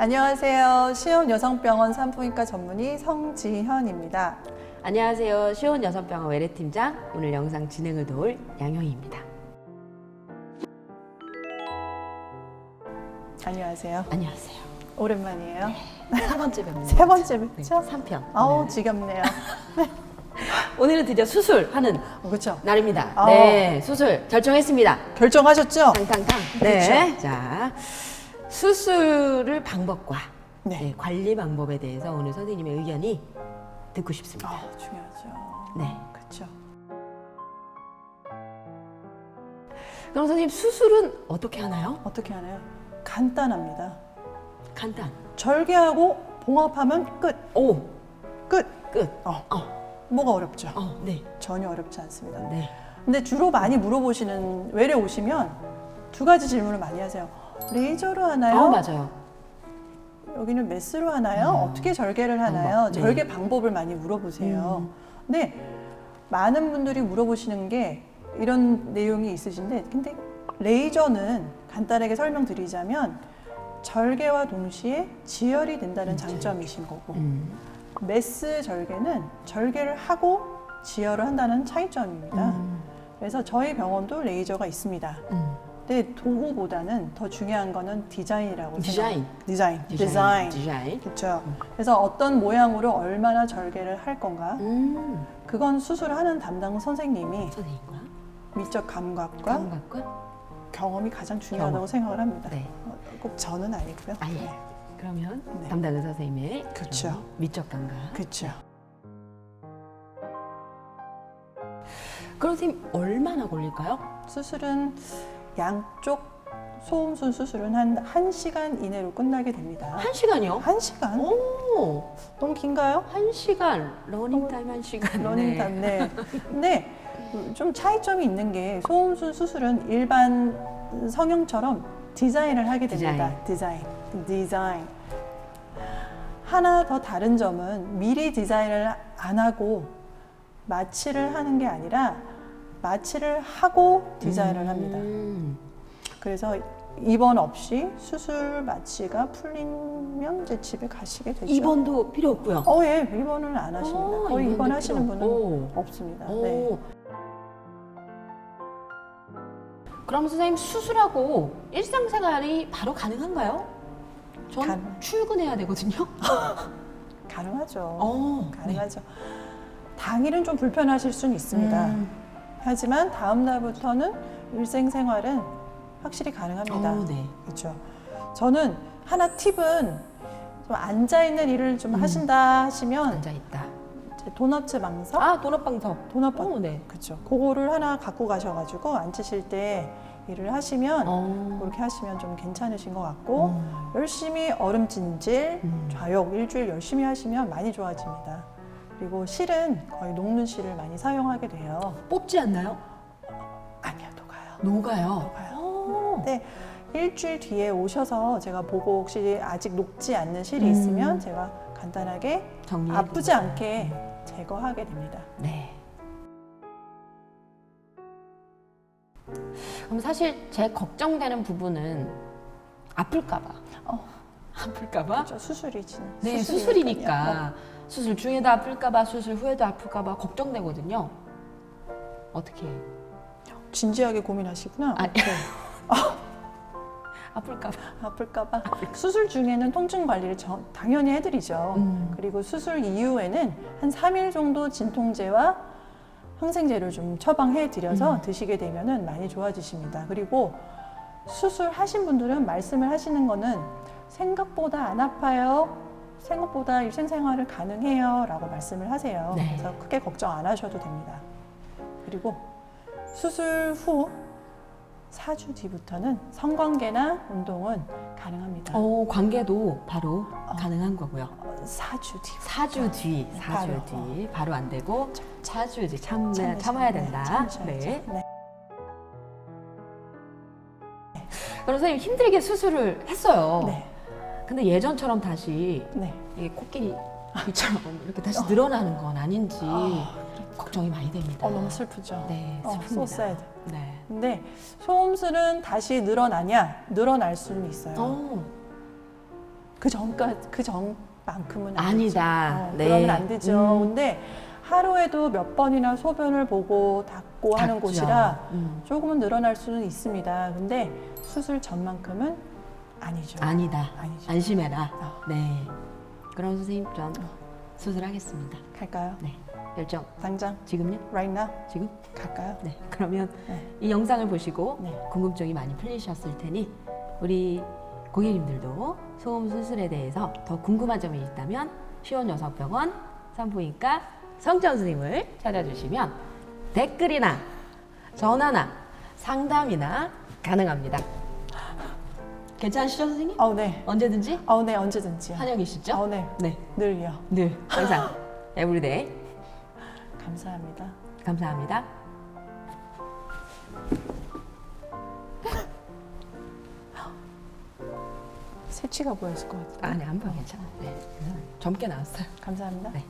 안녕하세요. 시온 여성병원 산부인과 전문의 성지현입니다. 안녕하세요. 시온 여성병원 외래팀장 오늘 영상 진행을 도울 양효희입니다. 안녕하세요. 안녕하세요. 오랜만이에요. 세 번째 뵙는 세 번째 뵙죠? 네, 3편. 아우 지겹네요. 오늘은 드디어 수술하는 어, 그렇죠. 날입니다. 아우. 네, 수술 결정했습니다. 결정하셨죠? 탕탕탕. 그렇죠. 네. 자, 수술을 방법과 네. 네, 관리 방법에 대해서 오늘 선생님의 의견이 듣고 싶습니다. 아 중요하죠. 네. 그렇죠. 그럼 선생님 수술은 어떻게 하나요? 어떻게 하나요? 간단합니다. 간단. 절개하고 봉합하면 끝. 오, 끝. 끝. 어. 어, 뭐가 어렵죠? 어, 네, 전혀 어렵지 않습니다. 네. 근데 주로 많이 물어보시는 외래 오시면 두 가지 질문을 많이 하세요. 레이저로 하나요? 어, 맞아요. 여기는 메스로 하나요? 음. 어떻게 절개를 하나요? 방법, 네. 절개 방법을 많이 물어보세요. 음. 근데 많은 분들이 물어보시는 게 이런 내용이 있으신데, 근데 레이저는 간단하게 설명드리자면 절개와 동시에 지혈이 된다는 장점이신 거고, 음. 메스 절개는 절개를 하고 지혈을 한다는 차이점입니다. 음. 그래서 저희 병원도 레이저가 있습니다. 음. 근데 도구보다는 더 중요한 거는 디자인이라고 디자인. 생각- 디자인. 디자인. 디자인. 그렇죠. 그래서 어떤 모양으로 얼마나 절개를 할 건가? 음. 그건 수술하는 담당 선생님이 선생님과 미적 감각과 감각과 경험이 가장 중요하다고 경험. 생각을 합니다. 네. 어, 꼭 저는 아니고요. 아 예. 그러면 네. 담당 의사 선생님의. 그런 미적 감각. 그렇죠. 그럼 선생님 얼마나 걸릴까요? 수술은 양쪽 소음순 수술은 한 1시간 이내로 끝나게 됩니다. 한 시간이요? 1시간? 오, 너무 긴가요? 한 시간. 러닝 타임 한 시간. 러닝 타임, 네. 근데 좀 차이점이 있는 게 소음순 수술은 일반 성형처럼 디자인을 하게 됩니다. 디자인. 디자인. 하나 더 다른 점은 미리 디자인을 안 하고 마취를 하는 게 아니라 마취를 하고 디자인을 합니다. 음. 그래서 입원 없이 수술 마취가 풀리면 이제 집에 가시게 되죠. 입원도 필요 없고요. 어, 예, 입원을 안 하십니다. 어, 거의 입원하시는 분은 없고. 없습니다. 오. 네. 그럼 선생님 수술하고 일상생활이 바로 가능한가요? 전 가능. 출근해야 되거든요. 가능하죠. 어, 가능하죠. 당일은 좀 불편하실 수는 있습니다. 음. 하지만 다음 날부터는 일생 생활은 확실히 가능합니다. 어, 네. 그렇죠. 저는 하나 팁은 좀 앉아 있는 일을 좀 음. 하신다 하시면 앉아 있다. 도너츠 방석, 아, 도넛방석. 도넛 방, 오, 네. 그렇죠. 그거를 하나 갖고 가셔가지고 앉으실 때 일을 하시면 어. 그렇게 하시면 좀 괜찮으신 것 같고 어. 열심히 얼음 찜질, 음. 좌욕 일주일 열심히 하시면 많이 좋아집니다. 그리고 실은 거의 녹는 실을 많이 사용하게 돼요. 뽑지 않나요? 아니요, 녹아요. 녹아요. 녹아요. 어. 네, 일주일 뒤에 오셔서 제가 보고 혹시 아직 녹지 않는 실이 음. 있으면 제가 간단하게 정리 아프지 않게 제거하게 됩니다. 네. 그럼 사실 제 걱정되는 부분은 아플까봐. 어. 아플까봐? 그렇죠. 수술이지. 네. 수술이니까. 수술 중에도 아플까봐, 수술 후에도 아플까봐 걱정되거든요. 어떻게 해요? 어, 진지하게 고민하시구나. 아, 오케이. 아플까봐. 아플까봐. 수술 중에는 통증 관리를 저- 당연히 해드리죠. 음. 그리고 수술 이후에는 한 3일 정도 진통제와 항생제를 좀 처방해 드려서 음. 드시게 되면은 많이 좋아지십니다. 그리고 수술하신 분들은 말씀을 하시는 거는 생각보다 안 아파요. 생각보다 일생생활을 가능해요. 라고 말씀을 하세요. 네. 그래서 크게 걱정 안 하셔도 됩니다. 그리고 수술 후 4주 뒤부터는 성관계나 운동은 가능합니다. 어, 관계도 바로 어. 가능한 거고요. 어, 4주 뒤. 4주 뒤, 4주 바로. 뒤 바로 안 되고 4주 뒤 참, 참으셔야- 참아야 네, 된다. 참으셔야죠. 네. 네. 그럼 선생님 힘들게 수술을 했어요. 네. 근데 예전처럼 다시 네. 이게 코끼리 귀처럼 이렇게 다시 늘어나는 건 아닌지 아, 걱정이 많이 됩니다. 어, 너무 슬프죠. 네, 어, 슬픕니다. so sad. 네. 근데 소음술은 다시 늘어나냐? 늘어날 수는 있어요. 어, 그 전까 그 전만큼은 안 아니다. 어, 네. 그러면 안 되죠. 음. 근데 하루에도 몇 번이나 소변을 보고 닦고 하는 닦죠. 곳이라 음. 조금은 늘어날 수는 있습니다. 근데 수술 전만큼은 아니죠. 아니다. 아니죠. 안심해라. 어, 네. 그럼 선생님 전 수술하겠습니다. 갈까요? 네. 결정 당장 지금요? right now 지금? 갈까요? 네. 그러면 네. 이 영상을 보시고 네. 궁금증이 많이 풀리셨을 테니 우리 고객님들도 소음 수술에 대해서 더 궁금한 점이 있다면 시원여성병원 산부인과 성정 선생님을 찾아주시면 댓글이나 전화나 상담이나 가능합니다. 괜찮으시죠 선생님? 어, 네. 언제든지 어, 네, 언제든지요. 환영이시죠? 어, 네. 네, 늘요. 늘 항상 에브리데이 감사합니다. 감사합니다. 새치가 보였을 것 같아요. 아니 안봐 괜찮아. 네, 젊게 나왔어요. 감사합니다. 네.